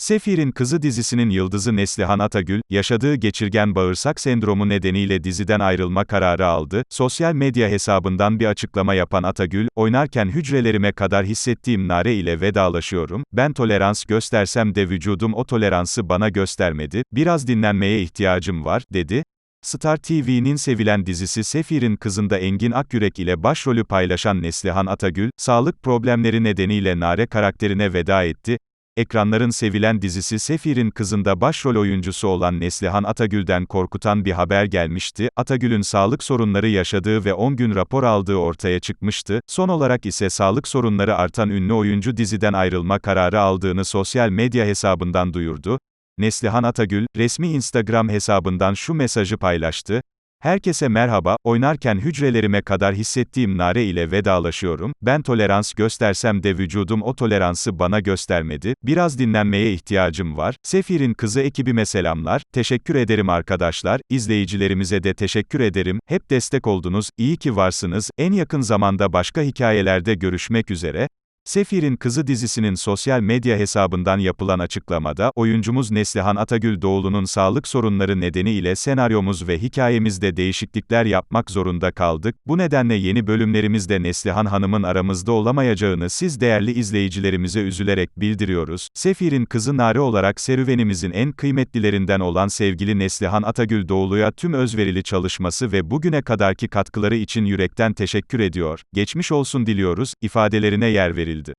Sefir'in Kızı dizisinin yıldızı Neslihan Atagül, yaşadığı geçirgen bağırsak sendromu nedeniyle diziden ayrılma kararı aldı. Sosyal medya hesabından bir açıklama yapan Atagül, oynarken hücrelerime kadar hissettiğim nare ile vedalaşıyorum. Ben tolerans göstersem de vücudum o toleransı bana göstermedi. Biraz dinlenmeye ihtiyacım var, dedi. Star TV'nin sevilen dizisi Sefir'in Kızı'nda Engin Akyürek ile başrolü paylaşan Neslihan Atagül, sağlık problemleri nedeniyle Nare karakterine veda etti. Ekranların sevilen dizisi Sefir'in Kızı'nda başrol oyuncusu olan Neslihan Atagül'den korkutan bir haber gelmişti. Atagül'ün sağlık sorunları yaşadığı ve 10 gün rapor aldığı ortaya çıkmıştı. Son olarak ise sağlık sorunları artan ünlü oyuncu diziden ayrılma kararı aldığını sosyal medya hesabından duyurdu. Neslihan Atagül, resmi Instagram hesabından şu mesajı paylaştı. Herkese merhaba, oynarken hücrelerime kadar hissettiğim nare ile vedalaşıyorum. Ben tolerans göstersem de vücudum o toleransı bana göstermedi. Biraz dinlenmeye ihtiyacım var. Sefir'in kızı ekibime selamlar. Teşekkür ederim arkadaşlar. İzleyicilerimize de teşekkür ederim. Hep destek oldunuz. İyi ki varsınız. En yakın zamanda başka hikayelerde görüşmek üzere. Sefir'in Kızı dizisinin sosyal medya hesabından yapılan açıklamada, oyuncumuz Neslihan Atagül Doğulu'nun sağlık sorunları nedeniyle senaryomuz ve hikayemizde değişiklikler yapmak zorunda kaldık. Bu nedenle yeni bölümlerimizde Neslihan Hanım'ın aramızda olamayacağını siz değerli izleyicilerimize üzülerek bildiriyoruz. Sefir'in Kızı Nare olarak serüvenimizin en kıymetlilerinden olan sevgili Neslihan Atagül Doğulu'ya tüm özverili çalışması ve bugüne kadarki katkıları için yürekten teşekkür ediyor. Geçmiş olsun diliyoruz, ifadelerine yer verildi. edildi.